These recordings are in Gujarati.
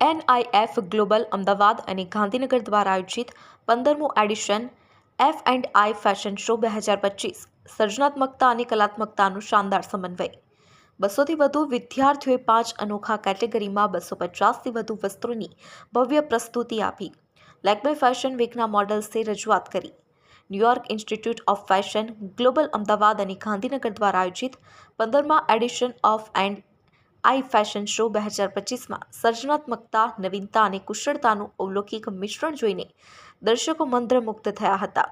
એનઆઈએફ ગ્લોબલ અમદાવાદ અને ગાંધીનગર દ્વારા આયોજિત પંદરમું edition F and I fashion show બે હજાર પચીસ, સર્જનાત્મકતા અને કલાત્મકતાનું શાનદાર સમન્વય. બસોથી વધુ વિદ્યાર્થીઓએ પાંચ અનોખા કેટેગરીમાં બસો પચાસથી વધુ વસ્ત્રોની ભવ્ય પ્રસ્તુતિ આપી. લેકમે ફેશન વીકના મોડલ્સે રજૂઆત કરી. New York institute of fashion global Ahmedabad અને ગાંધીનગર દ્વારા આયોજિત પંદરમા edition of and I fashion show બે હજાર પચીસમાં સર્જનાત્મકતા, નવીનતા અને કુશળતાનું અવલૌકિક મિશ્રણ જોઈને દર્શકો મંત્રમુગ્ધ થયા હતા.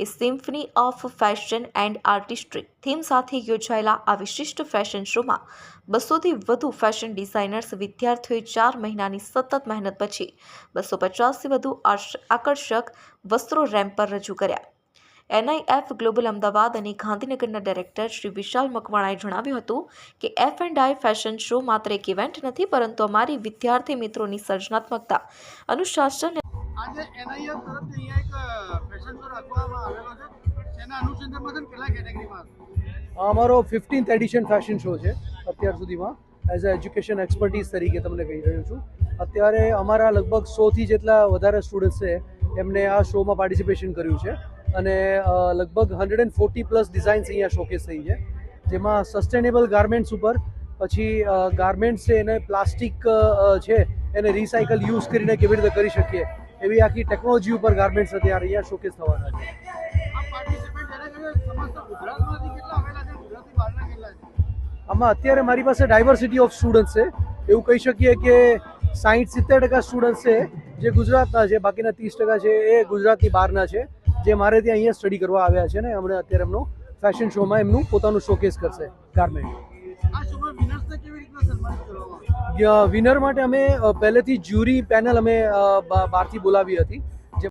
A symphony of fashion and artistry theme સાથે યોજાયેલા આ વિશિષ્ટ ફેશન શોમાં બસોથી વધુ ફેશન ડિઝાઇનર્સ, વિદ્યાર્થીઓએ ચાર મહિનાની સતત મહેનત પછી બસો પચાસથી વધુ આકર્ષક વસ્ત્રો રેમ્પ પર રજૂ કર્યા. એનઆઈએફ ગ્લોબલ અમદાવાદ અને ગાંધીનગરના ડાયરેક્ટર શ્રી વિશાલ મકવાણાએ જણાવ્યું હતું કે F and I fashion show માત્ર એક ઇવેન્ટ નથી પરંતુ અમારી વિદ્યાર્થી મિત્રોની સર્જનાત્મકતા અનુશાસન આજે એનઆઈએફ તરફથી અહીંયા એક ફેશન શો રાખવામાં આવેલો છે. તેના અનુસંધાનમાં કેટલા કેટેગરીમાં અમારો ફિફ્ટીન્થ એડિશન ફેશન શો છે અત્યાર સુધીમાં. એઝ અ એજ્યુકેશન એક્સપર્ટીઝ તરીકે તમને કહી રહ્યો છું. અત્યારે અમારા લગભગ સોથી જેટલા વધારે સ્ટુડન્ટ્સે છે એમને આ શોમાં પાર્ટિસિપેશન કર્યું છે. અને લગભગ hundred and forty plus designs અહીંયા શોકેસ થઈ છે જેમાં સસ્ટેનેબલ ગાર્મેન્ટ્સ ઉપર પછી ગાર્મેન્ટ્સ છે એને પ્લાસ્ટિક છે એને રિસાયકલ યુઝ કરીને કેવી રીતે કરી શકીએ એવી આખી ટેકનોલોજી ઉપર ગાર્મેન્ટ્સ અત્યારે અહીંયા શોકેસ થવાના છે. આમાં અત્યારે મારી પાસે ડાયવર્સિટી ઓફ સ્ટુડન્ટ્સ છે. એવું કહી શકીએ કે સાહીઠ સિત્તેર ટકા સ્ટુડન્ટ્સ છે જે ગુજરાતના છે બાકીના ત્રીસ ટકા છે એ ગુજરાતની બહારના છે. જે મારે ત્યાં અહીંયા સ્ટડી કરવા આવ્યા છે ને હમણાં અત્યારે એમનો ફેશન શોમાં એમનું પોતાનું શોકેસ કરશે ગાર્મેન્ટ વિનર માટે અમે પહેલેથી જ્યુરી પેનલ અમે બહારથી બોલાવી હતી.